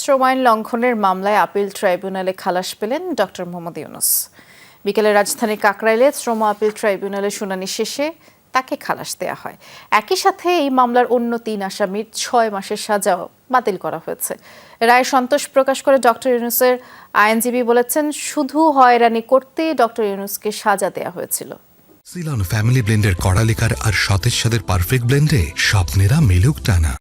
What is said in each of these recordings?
শ্রম আইন লঙ্ঘনের মামলায় আপিল ট্রাইব্যুনালে খালাস পেলেন ডক্টর মোহাম্মদ ইউনুস। বিকেলে রাজধানীর কাকরাইলে শ্রম আপিল ট্রাইব্যুনালে শুনানি শেষে তাকে খালাস দেওয়া হয়। একই সাথে এই মামলার অন্য তিন আসামির ছয় মাসের সাজাও বাতিল করা হয়েছে। রায়ে সন্তোষ প্রকাশ করে ডক্টর ইউনুসের আইনজীবী বলেছেন, শুধু হয়রানি করতে ডক্টর ইউনুসকে সাজা দেওয়া হয়েছিল। সিলন ফ্যামিলি ব্লেন্ডের কড়ালিকার আর সতেজ সাদের পারফেক্ট ব্লেন্ডে স্বপ্নেরা মিলুক টানা।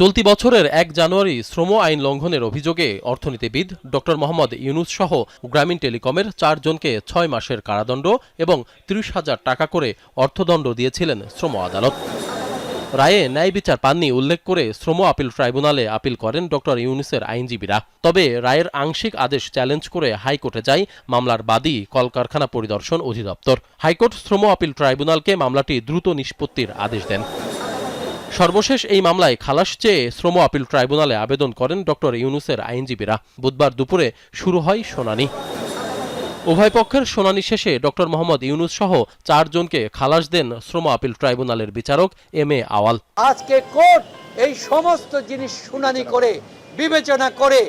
চলতি বছরের এক জানুয়ারি শ্রম আইন লঙ্ঘনের অভিযোগে অর্থনীতিবিদ ডক্টর মোহাম্মদ ইউনুস সহ গ্রামীণ টেলিকমের চারজনকে ছয় মাসের কারাদণ্ড এবং ত্রিশ হাজার টাকা করে অর্থদণ্ড দিয়েছিলেন শ্রম আদালত। রায়ে ন্যায় বিচার পাননি উল্লেখ করে শ্রম আপিল ট্রাইব্যুনালে আপিল করেন ডক্টর ইউনুসের আইনজীবীরা। তবে রায়ের আংশিক আদেশ চ্যালেঞ্জ করে হাইকোর্টে যায় মামলার বাদী কলকারখানা পরিদর্শন অধিদপ্তর। হাইকোর্ট শ্রম আপিল ট্রাইব্যুনালকে মামলাটি দ্রুত নিষ্পত্তির আদেশ দেন। সর্বশেষ এই মামলায় খালাস চেয়ে শ্রম আপিল ট্রাইব্যুনালে আবেদন করেন ডক্টর ইউনুসের আইনজীবীরা। বুধবার দুপুরে শুরু হয় শুনানি। উভয় পক্ষের শুনানি শেষে ডক্টর মোহাম্মদ ইউনুস সহ চারজনকে খালাস দেন শ্রম আপিল ট্রাইব্যুনালের বিচারক এম এ আওয়াল। আজকে কোর্ট এই সমস্ত জিনিস শুনানি করে, বিবেচনা করে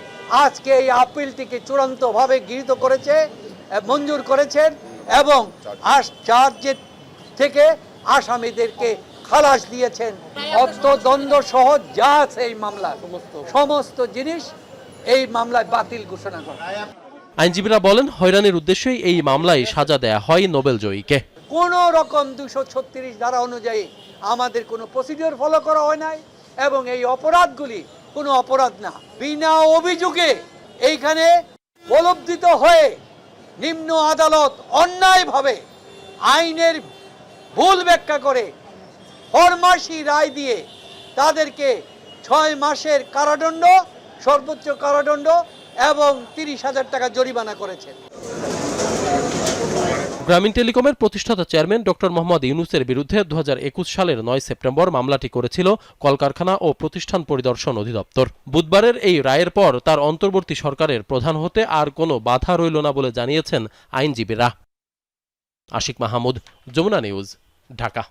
আজকে এই আপিলটিকে চূড়ান্তভাবে গৃহীত করেছে মঞ্জুর করেছেন এবং আস চার্জের থেকে আসামিদেরকে খালাস দিয়েছেন। অর্থদণ্ড সহ যা আছে এই মামলা সমস্ত জিনিস এই মামলায় বাতিল ঘোষণা করা। আইনজীবীরা বলেন হয়রানির উদ্দেশ্যেই এই মামলায় সাজা দেয়া হয় নোবেল জয়ীকে। কোন রকম দুশো ছত্রিশ ধারা অনুযায়ী আমাদের কোনো প্রসিডিওর ফলো করা হয় নাই এবং এই অপরাধগুলি কোনো অপরাধ না। বিনা অভিযোগে এইখানে উপলব্ধিত হয়ে নিম্ন আদালত অন্যায়ভাবে আইনের ভুল ব্যাখ্যা করে ফরমাসি রায় দিয়ে তাদেরকে ছয় মাসের কারাদণ্ড, সর্বোচ্চ কারাদণ্ড এবং তিরিশ হাজার টাকা জরিমানা করেছেন গ্রামীণ টেলিকমের প্রতিষ্ঠাতা চেয়ারম্যান ডক্টর মোহাম্মদ ইউনুসের বিরুদ্ধে দু সালের নয় সেপ্টেম্বর মামলাটি করেছিল কলকারখানা ও প্রতিষ্ঠান পরিদর্শন অধিদপ্তর। বুধবারের এই রায়ের পর তার অন্তর্বর্তী সরকারের প্রধান হতে আর কোনো বাধা রইল না বলে জানিয়েছেন আইনজীবীরা। আশিক মাহমুদ, যমুনা নিউজ, ঢাকা।